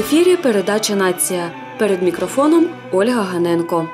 ефірі передача Нація. Перед мікрофоном Ольга Ганенко.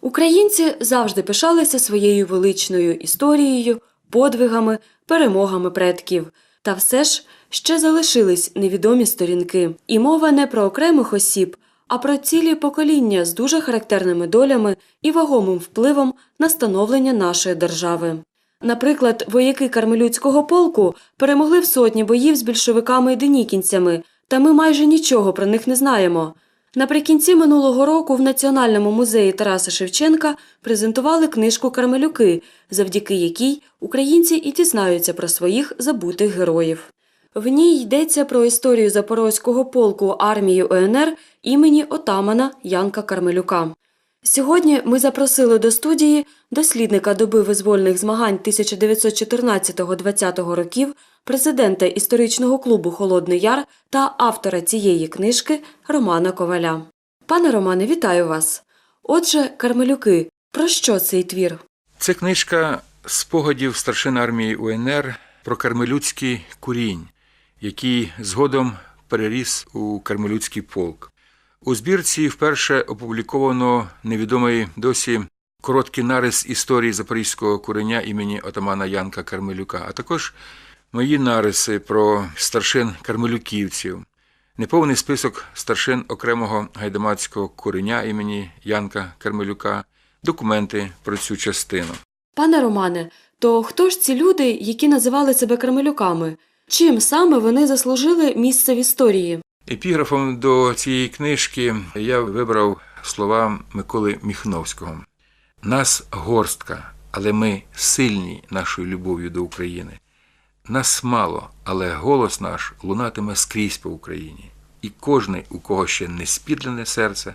Українці завжди пишалися своєю величною історією, подвигами, перемогами предків. Та все ж ще залишились невідомі сторінки. І мова не про окремих осіб, а про цілі покоління з дуже характерними долями і вагомим впливом на становлення нашої держави. Наприклад, вояки Кармелюцького полку перемогли в сотні боїв з більшовиками і денікінцями, та ми майже нічого про них не знаємо. Наприкінці минулого року в Національному музеї Тараса Шевченка презентували книжку Кармелюки, завдяки якій українці і дізнаються про своїх забутих героїв. В ній йдеться про історію Запорозького полку армії УНР імені отамана Янка Кармелюка. Сьогодні ми запросили до студії дослідника доби визвольних змагань 1914-20 років, президента історичного клубу Холодний Яр та автора цієї книжки Романа Коваля. Пане Романе, вітаю вас. Отже, Кармелюки, про що цей твір? Це книжка спогадів старшин армії УНР про кармелюцький курінь, який згодом переріс у кармелюцький полк. У збірці вперше опубліковано невідомий досі короткий нарис історії запорізького куреня імені отамана Янка Кармелюка, а також мої нариси про старшин кармелюківців, неповний список старшин окремого гайдамацького куреня імені Янка Кармелюка, документи про цю частину. Пане Романе, то хто ж ці люди, які називали себе Кармелюками? Чим саме вони заслужили місце в історії? Епіграфом до цієї книжки я вибрав слова Миколи Міхновського. Нас горстка, але ми сильні нашою любов'ю до України. Нас мало, але голос наш лунатиме скрізь по Україні. І кожний, у кого ще не спідлене серце,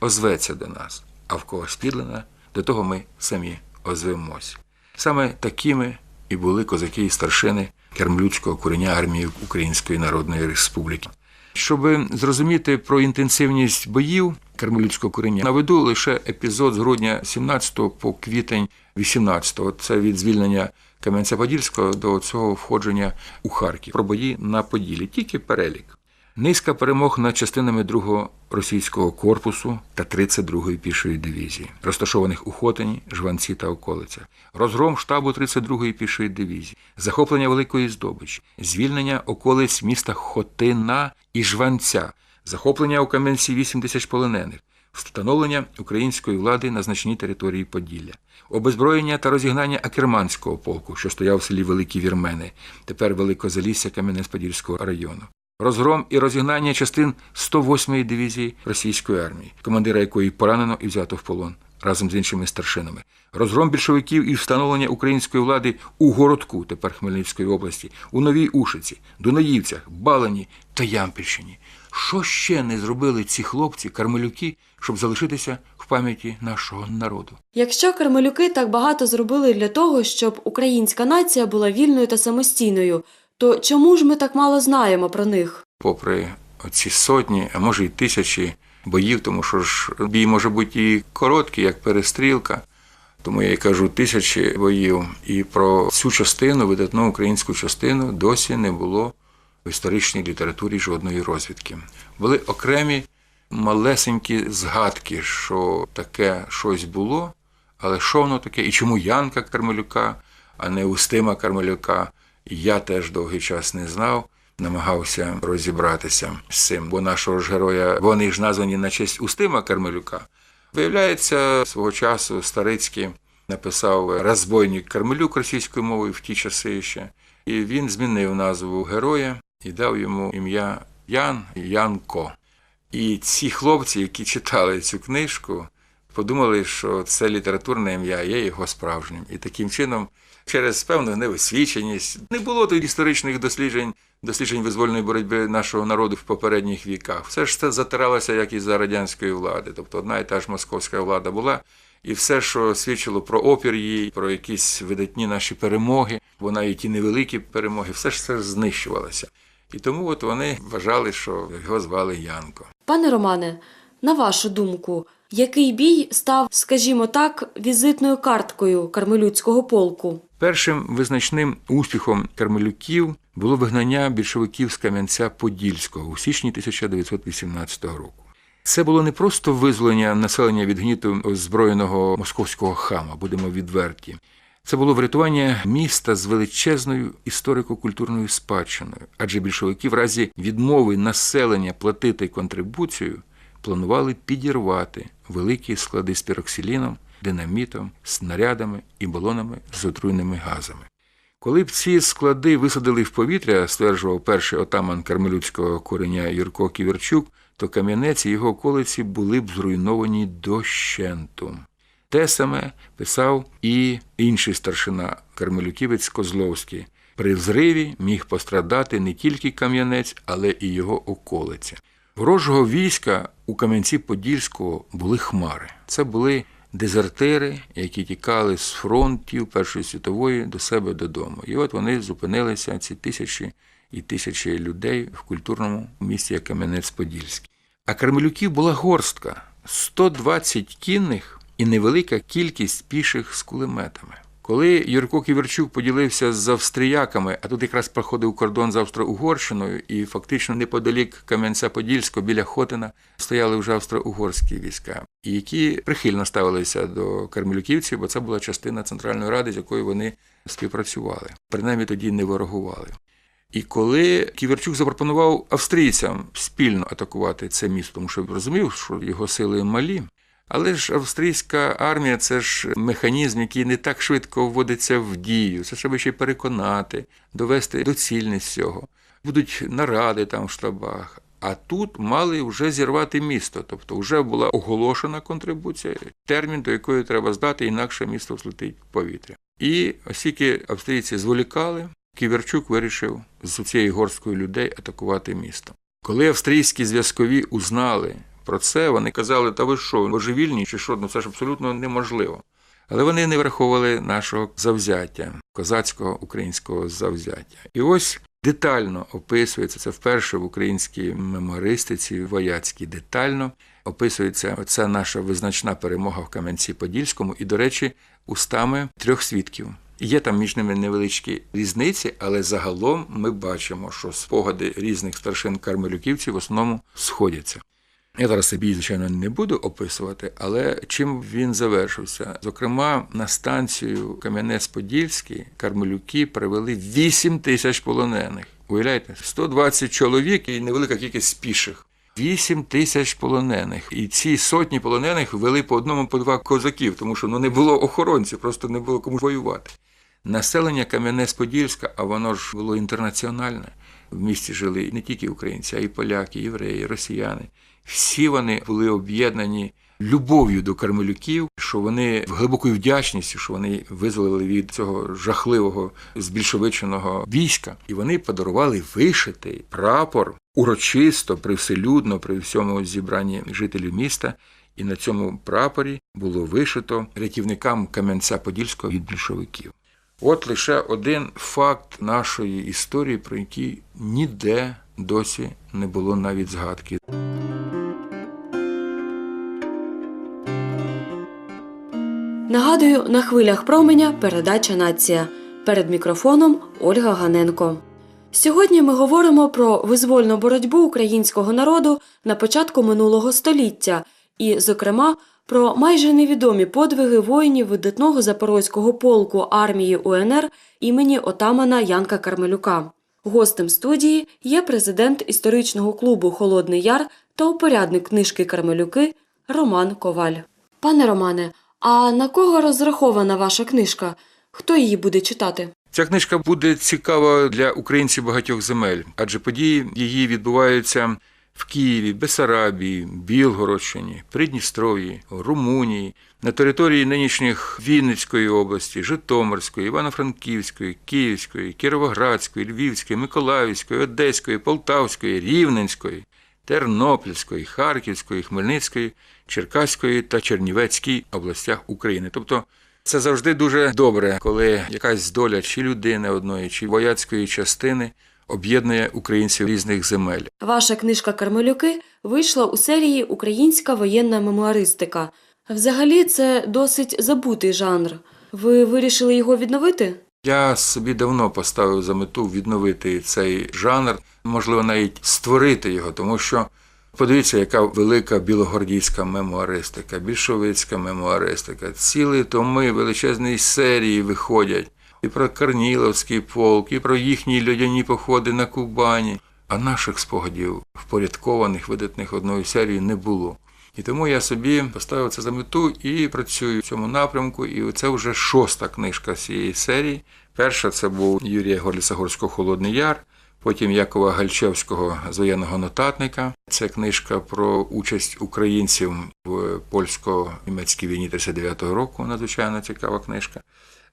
озветься до нас, а в кого спідлене, до того ми самі озвемось. Саме такими і були козаки і старшини Кермлюцького куреня армії Української Народної Республіки. Щоб зрозуміти про інтенсивність боїв Кармелюцького коріння, наведу лише епізод з грудня 17 по квітень 18 Це від звільнення Кам'янця-Подільського до цього входження у Харків. Про бої на Поділі, тільки перелік. Низка перемог над частинами 2-го російського корпусу та 32-ї пішої дивізії, розташованих у Хотині, Жванці та околицях, розгром штабу 32-ї пішої дивізії, захоплення великої здобичі, звільнення околиць міста Хотина і Жванця, захоплення у Кам'янці 8 тисяч полонених, встановлення української влади на значній території Поділля, обезброєння та розігнання Акерманського полку, що стояв в селі Великі Вірмени, тепер Великозалісся Кам'янець-Подільського району. Розгром і розігнання частин 108-ї дивізії російської армії, командира якої поранено і взято в полон разом з іншими старшинами. Розгром більшовиків і встановлення української влади у городку, тепер Хмельницької області, у Новій Ушиці, Дунаївцях, Балані та Ямпільщині. Що ще не зробили ці хлопці, кармелюки, щоб залишитися в пам'яті нашого народу? Якщо Кармелюки так багато зробили для того, щоб українська нація була вільною та самостійною, то чому ж ми так мало знаємо про них? попри оці сотні, а може й тисячі боїв, тому що ж бій може бути і короткий, як перестрілка. Тому я й кажу тисячі боїв. І про цю частину, видатну українську частину, досі не було в історичній літературі жодної розвідки. Були окремі малесенькі згадки, що таке щось було, але що воно таке, і чому Янка Кармелюка, а не Устима Кармелюка, я теж довгий час не знав. Намагався розібратися з цим, бо нашого ж героя вони ж названі на честь Устима Кармелюка. Виявляється, свого часу Старицький написав розбойник Кармелюк російською мовою в ті часи ще, і він змінив назву героя і дав йому ім'я Ян Янко. І ці хлопці, які читали цю книжку, подумали, що це літературне ім'я є його справжнім. І таким чином, через певну невосвіченість, не було тут історичних досліджень, досліджень визвольної боротьби нашого народу в попередніх віках. Все ж це затиралося, як і за радянської влади. Тобто одна і та ж московська влада була. І все, що свідчило про опір їй, про якісь видатні наші перемоги, бо навіть ті невеликі перемоги, все ж це знищувалося. І тому от вони вважали, що його звали Янко. Пане Романе, на вашу думку, Який бій став, скажімо так, візитною карткою Кармелюцького полку? Першим визначним успіхом кармелюків було вигнання більшовиків з Кам'янця-Подільського у січні 1918 року. Це було не просто визволення населення від гніту озброєного московського хама, будемо відверті. Це було врятування міста з величезною історико-культурною спадщиною, адже більшовики в разі відмови населення платити контрибуцію планували підірвати великі склади з піроксиліном, динамітом, снарядами і балонами з отруйними газами. Коли б ці склади висадили в повітря, стверджував перший отаман кармелюцького кореня Юрко Ківерчук, то Кам'янець і його околиці були б зруйновані дощенту. Те саме писав і інший старшина кармелюківець Козловський. При взриві міг пострадати не тільки Кам'янець, але і його околиця. Ворожого війська у Кам'янці-Подільського були хмари. Це були дезертири, які тікали з фронтів Першої світової до себе додому. І от вони зупинилися, ці тисячі і тисячі людей в культурному місті Кам'янець-Подільський. А кармелюків була горстка 120 кінних і невелика кількість піших з кулеметами. Коли Юрко Ківерчук поділився з австріяками, а тут якраз проходив кордон з Австро-Угорщиною, і фактично неподалік Кам'янця-Подільського біля Хотина стояли вже австро-угорські війська, які прихильно ставилися до кармелюківців, бо це була частина Центральної ради, з якою вони співпрацювали. Принаймні тоді не ворогували. І коли Ківерчук запропонував австрійцям спільно атакувати це місто, тому що розумів, що його сили малі. Але ж австрійська армія це ж механізм, який не так швидко вводиться в дію. Це треба ще й переконати, довести доцільність цього. Будуть наради там в штабах. А тут мали вже зірвати місто, тобто вже була оголошена контрибуція, термін, до якої треба здати, інакше місто взлетить в повітря. І оскільки австрійці зволікали, Ківерчук вирішив з цією горсткою людей атакувати місто. Коли австрійські зв'язкові узнали про це, вони казали, та ви що, божевільні чи що, ну це ж абсолютно неможливо. Але вони не враховували нашого завзяття, козацького українського завзяття. І ось детально описується це вперше в українській мемористиці вояцькій детально описується ця наша визначна перемога в Кам'янці-Подільському, і, до речі, устами трьох свідків. Є там між ними невеличкі різниці, але загалом ми бачимо, що спогади різних старшин кармелюківців в основному сходяться. Я зараз собі, звичайно, не буду описувати, але чим він завершився? Зокрема, на станцію Кам'янець-Подільський кармелюки привели 8 тисяч полонених. Уявляєте, 120 чоловік і невелика кількість піших. 8 тисяч полонених. І ці сотні полонених вели по одному по два козаків, тому що ну, не було охоронців, просто не було кому воювати. Населення Кам'янець-Подільська, а воно ж було інтернаціональне. В місті жили не тільки українці, а й поляки, євреї, росіяни. Всі вони були об'єднані любов'ю до кармелюків, що вони глибокою вдячністю, що вони визволили від цього жахливого збільшовиченого війська, і вони подарували вишитий прапор урочисто, привселюдно, при всьому зібранні жителів міста. І на цьому прапорі було вишито рятівникам Кам'янця-Подільського від більшовиків. От лише один факт нашої історії, про який ніде досі не було навіть згадки. Нагадую, на хвилях променя передача Нація. Перед мікрофоном Ольга Ганенко. Сьогодні ми говоримо про визвольну боротьбу українського народу на початку минулого століття і, зокрема, про майже невідомі подвиги воїнів видатного запорозького полку армії УНР імені отамана Янка Кармелюка. Гостем студії є президент історичного клубу Холодний Яр та упорядник книжки Кармелюки Роман Коваль. Пане Романе, а на кого розрахована ваша книжка? Хто її буде читати? Ця книжка буде цікава для українців багатьох земель, адже події її відбуваються в Києві, Бесарабії, Білгородщині, Придністров'ї, Румунії, на території нинішніх Вінницької області, Житомирської, Івано-Франківської, Київської, Кіровоградської, Львівської, Миколаївської, Одеської, Полтавської, Рівненської, Тернопільської, Харківської, Хмельницької, Черкаської та Чернівецькій областях України. Тобто це завжди дуже добре, коли якась доля чи людини одної, чи вояцької частини об'єднує українців різних земель. Ваша книжка Кармелюки вийшла у серії Українська воєнна мемуаристика. Взагалі, це досить забутий жанр. Ви вирішили його відновити? Я собі давно поставив за мету відновити цей жанр, можливо, навіть створити його, тому що подивіться, яка велика білогордійська мемуаристика, більшовицька мемуаристика, цілі томи величезної серії виходять і про Корніловський полк, і про їхні льодяні походи на Кубані. А наших спогадів, впорядкованих, видатних одною серією, не було. І тому я собі поставив це за мету і працюю в цьому напрямку. І це вже шоста книжка цієї серії. Перша це був Юрія Горліцагорського Холодний Яр, потім Якова Гальчевського з воєнного нотатника. Це книжка про участь українців в польсько-німецькій війні 39-го року. Надзвичайно цікава книжка.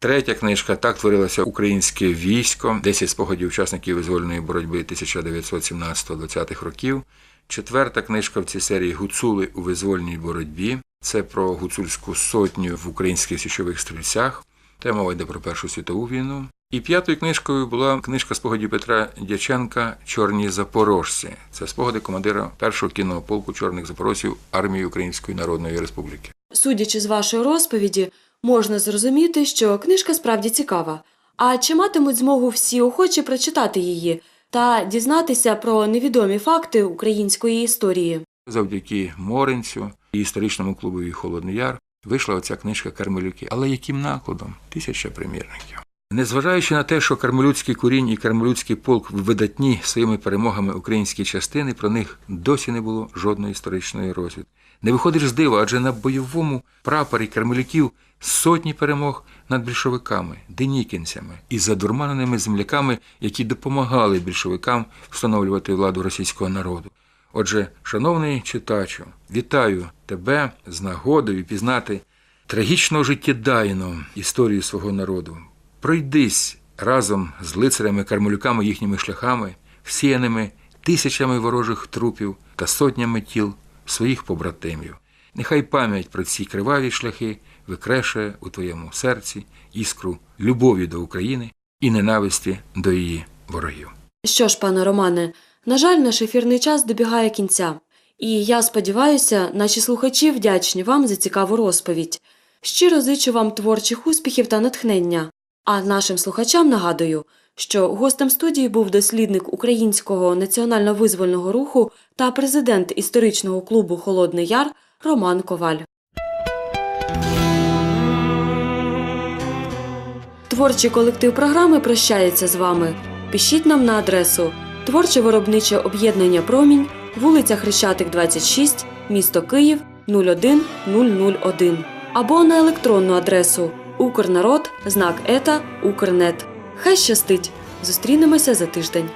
Третя книжка Так творилося українське військо, 10 спогадів учасників визвольної боротьби 1917-20-х років. Четверта книжка в цій серії Гуцули у визвольній боротьбі. Це про гуцульську сотню в українських січових стрільцях. Та мова йде про Першу світову війну. І п'ятою книжкою була книжка спогадів Петра Дяченка Чорні запорожці. Це спогади командира першого кінного полку чорних запорожців армії Української Народної Республіки. Судячи з вашої розповіді, можна зрозуміти, що книжка справді цікава. А чи матимуть змогу всі охочі прочитати її та дізнатися про невідомі факти української історії? Завдяки Моринцю і історичному клубові Холодний Яр вийшла оця книжка Кармелюки. Але яким накладом? Тисяча примірників. Незважаючи на те, що Кармелюцький курінь і Кармелюцький полк видатні своїми перемогами українські частини, про них досі не було жодної історичної розвідки. Не виходиш з дива, адже на бойовому прапорі Кармелюків сотні перемог над більшовиками, денікінцями і задурманеними земляками, які допомагали більшовикам встановлювати владу російського народу. Отже, шановний читачу, вітаю тебе з нагодою пізнати трагічно життєдайну історію свого народу. Пройдись разом з лицарями, кармелюками їхніми шляхами, всіяними тисячами ворожих трупів та сотнями тіл своїх побратимів. Нехай пам'ять про ці криваві шляхи викрешує у твоєму серці іскру любові до України і ненависті до її ворогів. Що ж, пане Романе, на жаль, наш ефірний час добігає кінця. І я сподіваюся, наші слухачі вдячні вам за цікаву розповідь. Щиро зичу вам творчих успіхів та натхнення. А нашим слухачам нагадую, що гостем студії був дослідник українського національно-визвольного руху та президент історичного клубу Холодний Яр Роман Коваль. Творчий колектив програми прощається з вами. Пишіть нам на адресу Творче виробниче об'єднання Промінь, вулиця Хрещатик, 26, місто Київ 01001 або на електронну адресу Укрнарод, знак ета, Укрнет. Хай щастить! Зустрінемося за тиждень.